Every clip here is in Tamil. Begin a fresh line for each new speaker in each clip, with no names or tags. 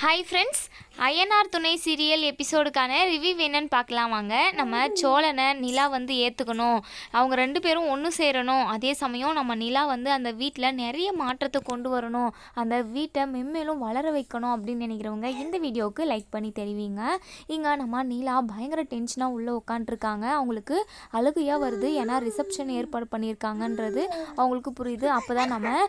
ஹாய் ஃப்ரெண்ட்ஸ் ஐஎன்ஆர் துணை சீரியல் எபிசோடுக்கான ரிவ்யூ என்னன்னு பார்க்கலாம் வாங்க. நம்ம சோழனை நிலா வந்து ஏற்றுக்கணும் அவங்க ரெண்டு பேரும் ஒன்று சேரணும். அதே சமயம் நம்ம நிலா வந்து அந்த வீட்டில் நிறைய மாற்றத்தை கொண்டு வரணும். அந்த வீட்டை மென்மேலும் வளர வைக்கணும் அப்படின்னு நினைக்கிறவங்க இந்த வீடியோவுக்கு லைக் பண்ணி தெரிவிங்க. இங்கே நம்ம நிலா பயங்கர டென்ஷனாக உள்ளே உட்காண்ட்ருக்காங்க அவங்களுக்கு அழுகையாக வருது. ஏன்னா ரிசப்ஷன் ஏற்பாடு பண்ணியிருக்காங்கன்றது அவங்களுக்கு புரியுது. அப்போ தான் நம்ம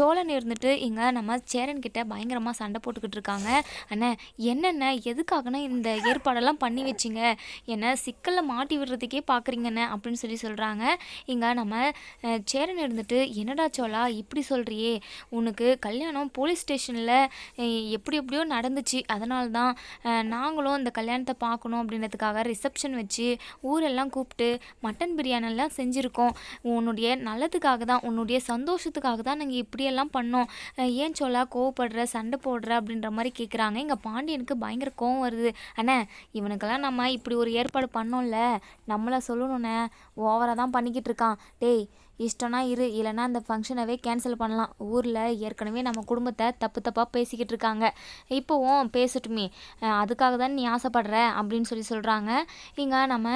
சோழன் இருந்துட்டு இங்கே நம்ம சேரன்கிட்ட பயங்கரமாக சண்டை போட்டுக்கிட்டு இருக்காங்க அண்ணா என்னென்ன எதுக்காகண்ணே இந்த ஏற்பாடெல்லாம் பண்ணி வச்சிங்க? என்ன சிக்கலில் மாட்டி விடுறதுக்கே பார்க்குறீங்கண்ணே அப்படின்னு சொல்லி சொல்கிறாங்க இங்கே நம்ம சேரன் இருந்துட்டு என்னடா சோலா இப்படி சொல்கிறியே உனக்கு கல்யாணம் போலீஸ் ஸ்டேஷனில் எப்படி எப்படியோ நடந்துச்சு. அதனால தான் நாங்களும் இந்த கல்யாணத்தை பார்க்கணும் அப்படின்றதுக்காக ரிசப்ஷன் வச்சு ஊரெல்லாம் கூப்பிட்டு மட்டன் பிரியாணிலாம் செஞ்சுருக்கோம். உன்னுடைய நல்லதுக்காக தான் உன்னுடைய சந்தோஷத்துக்காக தான் நாங்கள் இப்படியெல்லாம் பண்ணோம். ஏன் சொல்லா கோவப்படுற சண்டை போடுற அப்படின்ற மாதிரி கேட்குறாங்க இங்கே பாண்டியனுக்கு பயங்கர கோவம் வருது. அண்ணே இவனுக்கெல்லாம் நம்ம இப்படி ஒரு ஏற்பாடு பண்ணோம்ல. நம்மளை சொல்லணுண்ணே ஓவராக தான் பண்ணிக்கிட்டு இருக்கான். டேய் இஷ்டம்னா இரு. இல்லைன்னா அந்த ஃபங்க்ஷனவே கேன்சல் பண்ணலாம். ஊரில் ஏற்கனவே நம்ம குடும்பத்தை தப்பு தப்பாக பேசிக்கிட்டு இருக்காங்க. இப்போவும் பேசட்டுமே. அதுக்காக தான் நீ ஆசைப்படுற? அப்படின்னு சொல்லி சொல்கிறாங்க இங்கே நம்ம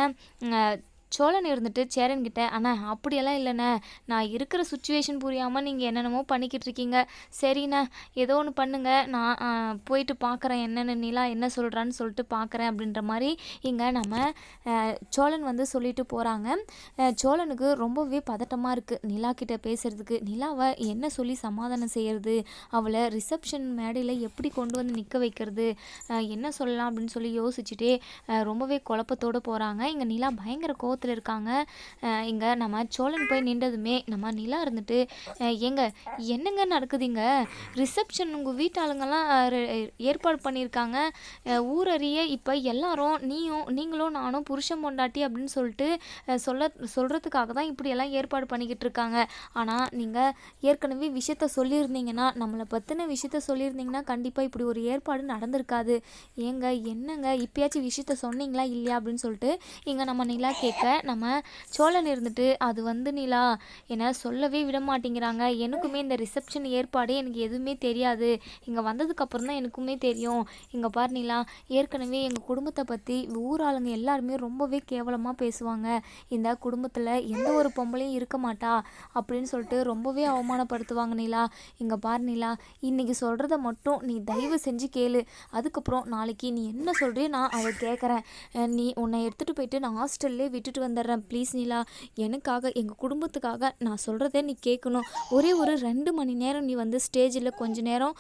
சோழன் இருந்துட்டு சேரன்கிட்ட அண்ணா அப்படியெல்லாம் இல்லைண்ணே. நான் இருக்கிற சுச்சுவேஷன் புரியாமல் நீங்கள் என்னென்னமோ பண்ணிக்கிட்டு இருக்கீங்க. சரிண்ணே ஏதோ ஒன்று பண்ணுங்கள் நான் போயிட்டு பார்க்குறேன் என்னென்ன நிலா என்ன சொல்கிறான்னு சொல்லிட்டு பார்க்குறேன் அப்படின்ற மாதிரி இங்கே நம்ம சோழன் வந்து சொல்லிட்டு போகிறாங்க சோழனுக்கு ரொம்பவே பதட்டமாக இருக்குது நிலா கிட்டே பேசுகிறதுக்கு நிலாவை என்ன சொல்லி சமாதானம் செய்கிறது அவளை ரிசப்ஷன் மேடையில் எப்படி கொண்டு வந்து நிற்க வைக்கிறது? என்ன சொல்லலாம் அப்படின்னு சொல்லி யோசிச்சுட்டே ரொம்பவே குழப்பத்தோடு போகிறாங்க இங்கே நிலா பயங்கர கோவத்தில் இருக்காங்க. இங்கே நம்ம சோழன் போய் நின்றதுமே நம்ம நிலா இருந்துட்டு ஏங்க என்னங்க நடக்குதுங்க? ரிசப்ஷன் உங்கள் வீட்டாளுங்கெல்லாம் ஏற்பாடு பண்ணியிருக்காங்க. ஊரறிய இப்போ எல்லாரும் நீயும் நீங்களும் நானும் புருஷன் பொண்டாட்டி அப்படின்னு சொல்லிட்டு சொல்ல சொல்கிறதுக்காக தான் இப்படியெல்லாம் ஏற்பாடு பண்ணிக்கிட்டு இருக்காங்க. ஆனால் நீங்கள் ஏற்கனவே விஷயத்த சொல்லியிருந்தீங்கன்னா நம்மளை பற்றின விஷயத்த சொல்லியிருந்தீங்கன்னா கண்டிப்பாக இப்படி ஒரு ஏற்பாடு நடந்திருக்காது. ஏங்க என்னங்க இப்பயாச்சும் விஷயத்த சொன்னீங்களா இல்லையா அப்படின்னு சொல்லிட்டு இங்கே நம்ம நிலா கேட்க நம்ம சோழன் இருந்துட்டு அது வந்து நிலா என்னை சொல்லவே விட மாட்டேங்கிறாங்க எனக்குமே இந்த ரிசப்ஷன் ஏற்பாடு எனக்கு எதுவுமே தெரியாது. இங்கே வந்ததுக்கப்புறம் தான் எனக்குமே தெரியும். இங்கே பாரு நிலா ஏற்கனவே எங்கள் குடும்பத்தை பற்றி ஊர் ஆளுங்க எல்லாருமே ரொம்பவே கேவலமாக பேசுவாங்க. இந்த குடும்பத்தில் எந்த ஒரு பொம்பளையும் இருக்க மாட்டா அப்படின்னு சொல்லிட்டு ரொம்பவே அவமானப்படுத்துவாங்க நிலா. இங்கே பாரு நிலா இன்னைக்கு சொல்கிறத மட்டும் நீ தயவு செஞ்சு கேளு. அதுக்கப்புறம் நாளைக்கு நீ என்ன சொல்றியோ நான் அதை கேட்குறேன் நீ உன்னை எடுத்துகிட்டு போயிட்டு நான் ஹாஸ்டல்லே விட்டுட்டு வந்துடுறேன். ப்ளீஸ் நிலா எனக்காக எங்கள் குடும்பத்துக்காக நான் சொல்கிறத நீ கேட்கணும். ஒரே ஒரு ரெண்டு மணி நேரம் நீ வந்து ஸ்டேஜில் கொஞ்ச நேரம்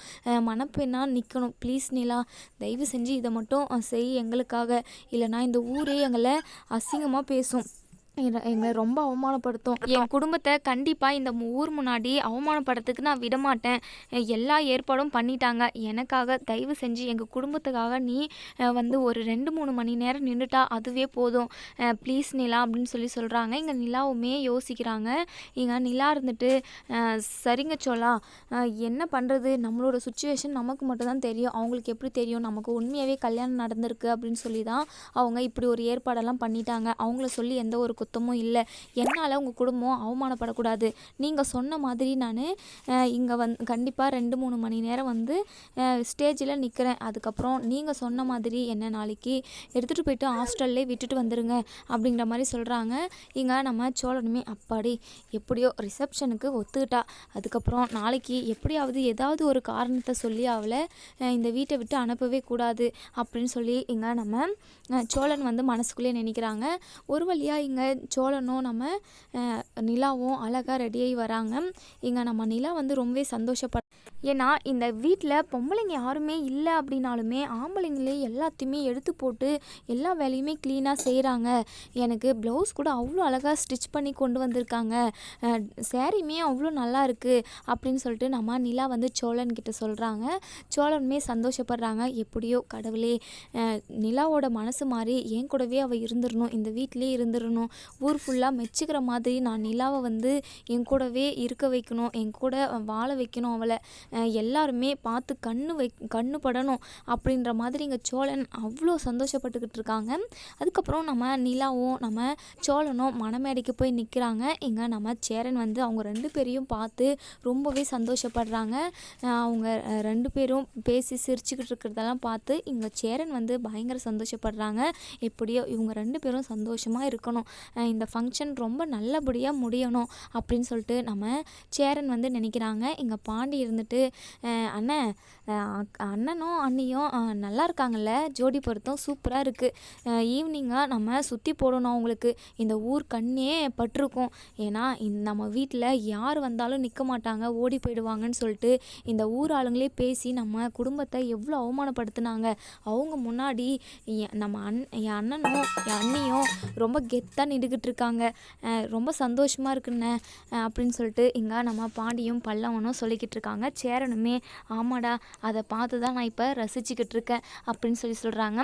மனப்பெண்ணாக நிற்கணும் ப்ளீஸ் நிலா தயவு செஞ்சு இதை மட்டும் செய் எங்களுக்காக. இல்லைனா இந்த ஊரே எங்களை அசிங்கமாக பேசும். எங்களை எங்களை ரொம்ப அவமானப்படுத்தும். என் குடும்பத்தை கண்டிப்பாக இந்த ஊர் முன்னாடி அவமானப்படுறதுக்கு நான் விட மாட்டேன். அஹ் எல்லா ஏற்பாடும் பண்ணிட்டாங்க. எனக்காக தயவு செஞ்சு எங்கள் குடும்பத்துக்காக நீ வந்து ஒரு ரெண்டு மூணு மணி நேரம் நின்றுட்டா அதுவே போதும். ப்ளீஸ் நிலா அப்படின்னு சொல்லி சொல்கிறாங்க இங்கே நிலாவுமே யோசிக்கிறாங்க. இங்கே நிலா இருந்துட்டு சரிங்க சோலா அஹ், என்ன பண்ணுறது நம்மளோட சுச்சுவேஷன் நமக்கு மட்டும்தான் தெரியும். அவங்களுக்கு எப்படி தெரியும்? நமக்கு உண்மையாகவே கல்யாணம் நடந்திருக்கு அப்படின்னு சொல்லி தான் அவங்க இப்படி ஒரு ஏற்பாடெல்லாம் பண்ணிட்டாங்க. அவங்கள சொல்லி எந்த ஒரு குத்தமும் இல்லை. என்னால் உங்கள் குடும்பம் அவமானப்படக்கூடாது. நீங்கள் சொன்ன மாதிரி நான் இங்கே வந் கண்டிப்பாக ரெண்டு மூணு மணி நேரம் வந்து ஸ்டேஜில் நிற்கிறேன் அதுக்கப்புறம் நீங்கள் சொன்ன மாதிரி என்ன நாளைக்கு எடுத்துகிட்டு போயிட்டு ஹாஸ்டல்லே விட்டுட்டு வந்துடுங்க அப்படிங்கிற மாதிரி சொல்கிறாங்க இங்கே நம்ம சோழனுமே அப்பாடி எப்படியோ ரிசப்ஷனுக்கு ஒத்துக்கிட்டா. அதுக்கப்புறம் நாளைக்கு எப்படியாவது ஏதாவது ஒரு காரணத்தை சொல்லி அவளை இந்த வீட்டை விட்டு அனுப்பவே கூடாது அப்படின்னு சொல்லி இங்கே நம்ம சோழன் வந்து மனசுக்குள்ளே நினைக்கிறாங்க. ஒரு வழியாக இங்கே சோழனும் நம்ம நிலாவும் அழகாக ரெடியாகி வராங்க. இங்கே நம்ம நிலா வந்து ரொம்பவே சந்தோஷப்பட ஏன்னா இந்த வீட்டில் பொம்பளைங்க யாருமே இல்லை அப்படின்னாலுமே ஆம்பளைங்களே எல்லாத்தையுமே எடுத்து போட்டு எல்லா வேலையுமே க்ளீனாக செய்கிறாங்க எனக்கு ப்ளவுஸ் கூட அவ்வளோ அழகாக ஸ்டிச் பண்ணி கொண்டு வந்திருக்காங்க. சாரியுமே அவ்வளோ நல்லா இருக்குது அப்படின்னு சொல்லிட்டு நம்ம நிலா வந்து சோழன் கிட்ட சொல்கிறாங்க சோழனுமே சந்தோஷப்படுறாங்க. எப்படியோ கடவுளே நிலாவோட மனசு மாதிரி என் கூடவே அவள் இருந்துடணும் இந்த வீட்டிலே இருந்துடணும் ஊர் ஃபுல்லாக மெச்சுக்கிற மாதிரி நான் நிலாவை வந்து என் கூடவே இருக்க வைக்கணும் என் கூட வாழ வைக்கணும் அவளை. எல்லாருமே பார்த்து கண்ணு வை கண்ணு படணும் அப்படின்ற மாதிரி இங்கே சோழன் அவ்வளோ சந்தோஷப்பட்டுக்கிட்டு இருக்காங்க. அதுக்கப்புறம் நம்ம நிலாவும் நம்ம சோழனும் மணமேடைக்கு போய் நிற்கிறாங்க இங்கே நம்ம சேரன் வந்து அவங்க ரெண்டு பேரையும் பார்த்து ரொம்பவே சந்தோஷப்படுறாங்க. அவங்க ரெண்டு பேரும் பேசி சிரிச்சுக்கிட்டு இருக்கிறதெல்லாம் பார்த்து இங்கே சேரன் வந்து பயங்கர சந்தோஷப்படுறாங்க. எப்படியோ இவங்க ரெண்டு பேரும் சந்தோஷமாக இருக்கணும். இந்த ஃபங்க்ஷன் ரொம்ப நல்லபடியாக முடியணும் அப்படின்னு சொல்லிட்டு நம்ம சேரன் வந்து நினைக்கிறாங்க. இங்கே பாண்டி இருந்துட்டு அண்ணன் அண்ணனும் அண்ணியும் நல்லா இருக்காங்கல்ல? ஜோடி பொருத்தம் சூப்பராக இருக்குது ஈவினிங்காக நம்ம சுற்றி போடணும் அவங்களுக்கு. இந்த ஊர் கண்ணே பட்டிருக்கும். ஏன்னா நம்ம வீட்டில் யார் வந்தாலும் நிற்க மாட்டாங்க ஓடி போயிடுவாங்கன்னு சொல்லிட்டு இந்த ஊர் ஆளுங்களே பேசி நம்ம குடும்பத்தை எவ்வளோ அவமானப்படுத்தினாங்க. அவங்க முன்னாடி நம்ம அண் என் அண்ணனும் என் அண்ணியும் ரொம்ப கெத்தாக நின்றுக்கிட்டு இருக்காங்க. ரொம்ப சந்தோஷமாக இருக்குண்ணே அப்படின்னு சொல்லிட்டு இங்கே நம்ம பாண்டியும் பல்லவனும் சொல்லிக்கிட்டு இருக்காங்க. சேரனுமே ஆமாடா அதை பார்த்து தான் நான் இப்போ ரசிச்சுக்கிட்டு இருக்கேன் அப்படின்னு சொல்லி சொல்கிறாங்க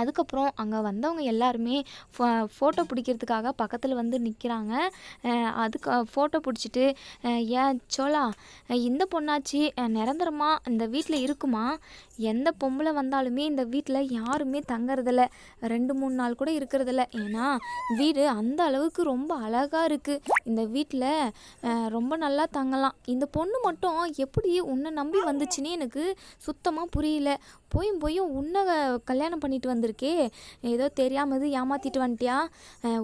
அதுக்கப்புறம் அங்கே வந்தவங்க எல்லாருமே ஃபோ ஃபோட்டோ பிடிக்கிறதுக்காக பக்கத்தில் வந்து நிற்கிறாங்க அதுக்கு ஃபோட்டோ பிடிச்சிட்டு ஏன் சோலா இந்த பொண்ணாச்சு நிரந்தரமாக இந்த வீட்டில் இருக்குமா? எந்த பொம்பளை வந்தாலுமே இந்த வீட்டில் யாருமே தங்கறதில்ல. ரெண்டு மூணு நாள் கூட இருக்கிறதில்ல. ஏன்னா வீடு அந்த அளவுக்கு ரொம்ப அழகாக இருக்குது இந்த வீட்டில் ரொம்ப நல்லா தங்கலாம். இந்த பொண்ணு மட்டும் எப்படி உன்னை நம்பி வந்துச்சுன்னு எனக்கு சுத்தமாக புரியல. போயும் போயும் உன்னை கல்யாணம் பண்ணிட்டு வந்திருக்கே. ஏதோ தெரியாமல் இது ஏமாற்றிட்டு வந்துட்டியா?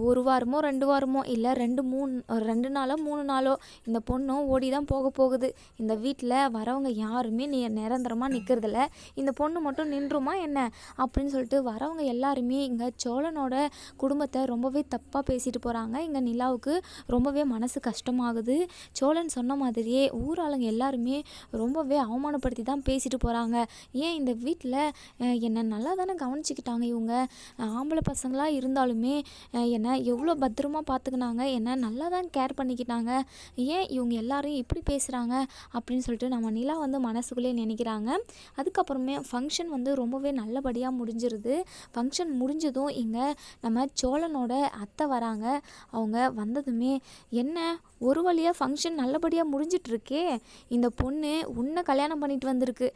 ஒரு வாரமோ ரெண்டு வாரமோ இல்லை ரெண்டு மூணு ரெண்டு நாளோ மூணு நாளோ இந்த பொண்ணும் ஓடி தான் போக போகுது. இந்த வீட்டில் வரவங்க யாருமே நீ நிரந்தரமாக நிற்கிறதில்ல இந்த பொண்ணு மட்டும் நின்றுமா என்ன? அப்படின்னு சொல்லிட்டு வரவங்க எல்லாருமே இங்கே சோழனோட குடும்பத்தை ரொம்பவே தப்பாக பேசிட்டு போகிறாங்க இங்கே நிலாவுக்கு ரொம்பவே மனசு கஷ்டமாகுது. சோழன் சொன்ன மாதிரியே ஊராளுங்க எல்லாருமே ரொம்பவே அவமானப்படுத்தி தான் பேசிட்டு போகிறாங்க ஏன் இந்த வீட்டில் என்னை நல்லா தானே கவனிச்சிக்கிட்டாங்க இவங்க. ஆம்பளை பசங்களாக இருந்தாலுமே என்னை எவ்வளோ பத்திரமா பார்த்துக்கினாங்க என்னை நல்லா தான் கேர் பண்ணிக்கிட்டாங்க. ஏன் இவங்க எல்லாரும் இப்படி பேசுகிறாங்க அப்படின்னு சொல்லிட்டு நம்ம நிலா வந்து மனசுக்குள்ளே நினைக்கிறாங்க. அதுக்கப்புறமே ஃபங்க்ஷன் வந்து ரொம்பவே நல்லபடியாக முடிஞ்சிருது. ஃபங்க்ஷன் முடிஞ்சதும் இங்கே நம்ம சோழனோட அத்தை வராங்க. அவங்க வந்ததுமே என்ன? ஒரு வழியாக ஃபங்க்ஷன் நல்லபடியாக முடிஞ்சிட்ருக்கே இந்த பொண்ணு உன்னை கல்யாணம் பண்ணிட்டு வந்திருக்கு.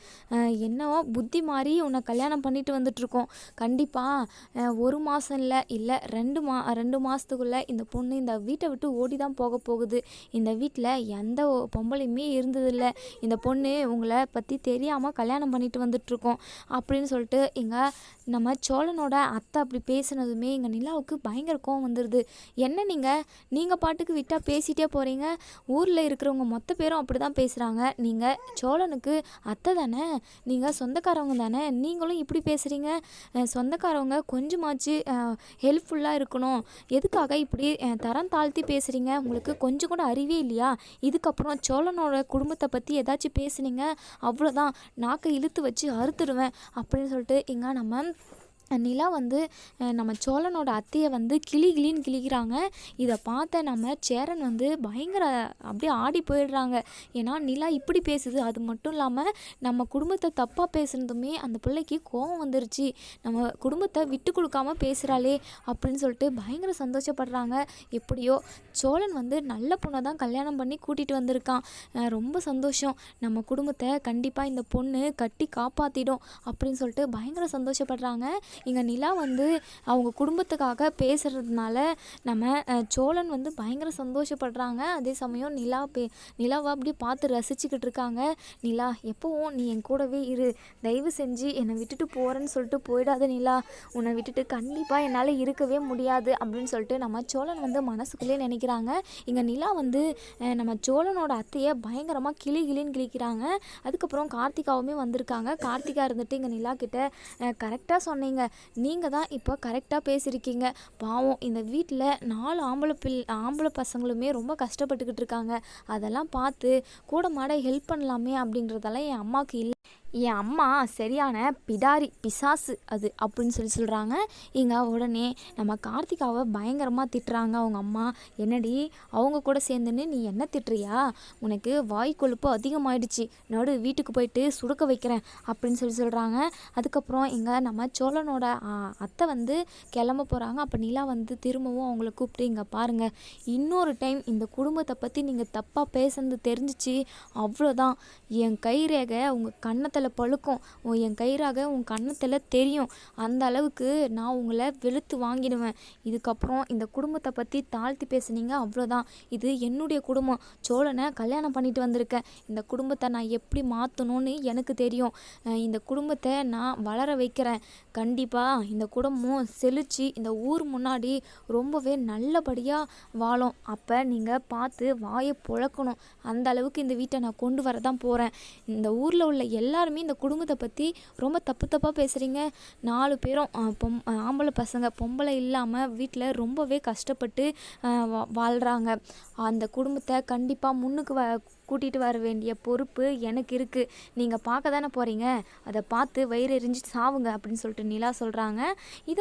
என்னவோ புத்தி மாறி உன்னை கல்யாணம் பண்ணிட்டு வந்துட்ருக்கோம் கண்டிப்பாக ஒரு மாதம் இல்லை இல்லை ரெண்டு மா ரெண்டு மாதத்துக்குள்ளே இந்த பொண்ணு இந்த வீட்டை விட்டு ஓடி தான் போக போகுது. இந்த வீட்டில் எந்த பொம்பளையுமே இருந்ததில்லை. இந்த பொண்ணு உங்களை பற்றி தெரியாமல் கல்யாணம் பண்ணிட்டு வந்துட்ருக்கோம் அப்படின்னு சொல்லிட்டு இங்கே நம்ம சோழனோட அத்தை அப்படி பேசினதுமே எங்கள் நிலாவுக்கு பயங்கர கோவம் வந்துடுது என்ன நீங்கள் நீங்கள் பாட்டுக்கு விட்டால் பேசிகிட்டே போகிறீங்க ஊரில் இருக்கிறவங்க மொத்த பேரும் அப்படி தான் பேசுகிறாங்க நீங்கள் சோழனுக்கு அத்தை தானே? நீங்கள் சொந்தக்காரவங்க தானே? நீங்களும் இப்படி பேசுகிறீங்க சொந்தக்காரவங்க கொஞ்சமாச்சு ஹெல்ப்ஃபுல்லாக இருக்கணும். எதுக்காக இப்படி தரம் தாழ்த்தி பேசுகிறீங்க உங்களுக்கு கொஞ்சம் கூட அறிவே இல்லையா? இதுக்கப்புறம் சோழனோட குடும்பத்தை பற்றி ஏதாச்சும் பேசுனீங்க? அவ்வளோதான் நாக்கை இழுத்து வச்சு அறுத்துடுவேன் அப்படின்னு சொல்லிட்டு இங்கே நம்ம நிலா வந்து நம்ம சோழனோட அத்தையை வந்து கிளி கிளின்னு கிழிக்கிறாங்க. இதை பார்த்த நம்ம சேரன் வந்து பயங்கர அப்படியே ஆடி போயிடுறாங்க. ஏன்னா நிலா இப்படி பேசுது. அது மட்டும் இல்லாமல் நம்ம குடும்பத்தை தப்பாக பேசுனதுமே அந்த பிள்ளைக்கு கோவம் வந்துருச்சு. நம்ம குடும்பத்தை விட்டு கொடுக்காம பேசுகிறாளே அப்படின்னு சொல்லிட்டு பயங்கர சந்தோஷப்படுறாங்க. எப்படியோ சோழன் வந்து நல்ல பொண்ணை தான் கல்யாணம் பண்ணி கூட்டிகிட்டு வந்திருக்கான். ரொம்ப சந்தோஷம். நம்ம குடும்பத்தை கண்டிப்பாக இந்த பொண்ணு கட்டி காப்பாற்றிடும் அப்படின்னு சொல்லிட்டு பயங்கர சந்தோஷப்படுறாங்க. இங்கே நிலா வந்து அவங்க குடும்பத்துக்காக பேசுகிறதுனால நம்ம சோழன் வந்து பயங்கர சந்தோஷப்படுறாங்க. அதே சமயம் நிலா பே நிலாவை அப்படியே பார்த்து ரசிச்சுக்கிட்டு இருக்காங்க. நிலா எப்போவும் நீ என் கூடவே இரு. தயவு செஞ்சு என்னை விட்டுட்டு போகிறேன்னு சொல்லிட்டு போயிடாத நிலா. உன்னை விட்டுட்டு கண்டிப்பாக என்னால் இருக்கவே முடியாது. அப்படின்னு சொல்லிட்டு நம்ம சோழன் வந்து மனசுக்குள்ளே நினைக்கிறாங்க. இங்கே நிலா வந்து நம்ம சோழனோட அத்தையை பயங்கரமாக கிளி கிளின்னு கிழிக்கிறாங்க. அதுக்கப்புறம் கார்த்திகாவுமே வந்திருக்காங்க. கார்த்திகா இருந்துட்டு இங்கே நிலா கிட்ட கரெக்டாக சொன்னீங்க. நீங்கள் தான் இப்போ கரெக்டாக பேசியிருக்கீங்க பாவம் இந்த வீட்டில் நாலு ஆம்பளை பிள் ஆம்பளை பசங்களுமே ரொம்ப கஷ்டப்பட்டுக்கிட்டு இருக்காங்க. அதெல்லாம் பார்த்து கூட மாட ஹெல்ப் பண்ணலாமே அப்படின்றதெல்லாம் என் அம்மாவுக்கு இல்லை. என் அம்மா சரியான பிடாரி பிசாசு அது அப்படின்னு சொல்லி சொல்கிறாங்க இங்கே உடனே நம்ம கார்த்திகாவை பயங்கரமாக திட்டுறாங்க அவங்க அம்மா. என்னடி அவங்க கூட சேர்ந்துன்னு நீ என்ன திட்டுறியா? உனக்கு வாய் கொழுப்பு அதிகமாயிடுச்சு. நடு வீட்டுக்கு போயிட்டு சுடுக்க வைக்கிறேன் அப்படின்னு சொல்லி சொல்கிறாங்க அதுக்கப்புறம் இங்கே நம்ம சோழனோட அத்தை வந்து கிளம்ப போகிறாங்க அப்போ நிலா வந்து திரும்பவும் அவங்கள கூப்பிட்டு இங்கே பாருங்கள் இன்னொரு டைம் இந்த குடும்பத்தை பற்றி நீங்கள் தப்பாக பேசுனது தெரிஞ்சிச்சு. அவ்வளோதான் என் கைரேகை உங்கள் கன்னத்தில் பழுக்கும். என் கயிறாக உன் கன்னத்தில் தெரியும். அந்த அளவுக்கு நான் உங்களை வெளுத்து வாங்கிடுவேன். இதுக்கப்புறம் இந்த குடும்பத்தை பற்றி தாழ்த்தி பேசுனீங்க அவ்வளோதான் இது என்னுடைய குடும்பம். சோழனை கல்யாணம் பண்ணிட்டு வந்திருக்கேன். இந்த குடும்பத்தை நான் எப்படி மாற்றணும்னு எனக்கு தெரியும். இந்த குடும்பத்தை நான் வளர வைக்கிறேன். கண்டிப்பாக இந்த குடும்பம் செழிச்சு இந்த ஊர் முன்னாடி ரொம்பவே நல்லபடியாக வாழும். அப்போ நீங்கள் பார்த்து வாயை புழக்கணும். அந்த அளவுக்கு இந்த வீட்டை நான் கொண்டு வர தான் போகிறேன் இந்த ஊரில் உள்ள எல்லாருமே இந்த குடும்பத்தை பற்றி ரொம்ப தப்பு தப்பாக பேசுகிறீங்க நாலு பேரும் பொம் ஆம்பளை பசங்க பொம்பளை இல்லாமல் வீட்டில் ரொம்பவே கஷ்டப்பட்டு வா- வாழ்கிறாங்க அந்த குடும்பத்தை கண்டிப்பாக முன்னுக்கு வ கூட்டிகிட்டு வர வேண்டிய பொறுப்பு எனக்கு இருக்குது நீங்கள் பார்க்க தானே போகிறீங்க அதை பார்த்து வயிறு எரிஞ்சு சாவுங்க அப்படின்னு சொல்லிட்டு நிலா சொல்கிறாங்க இது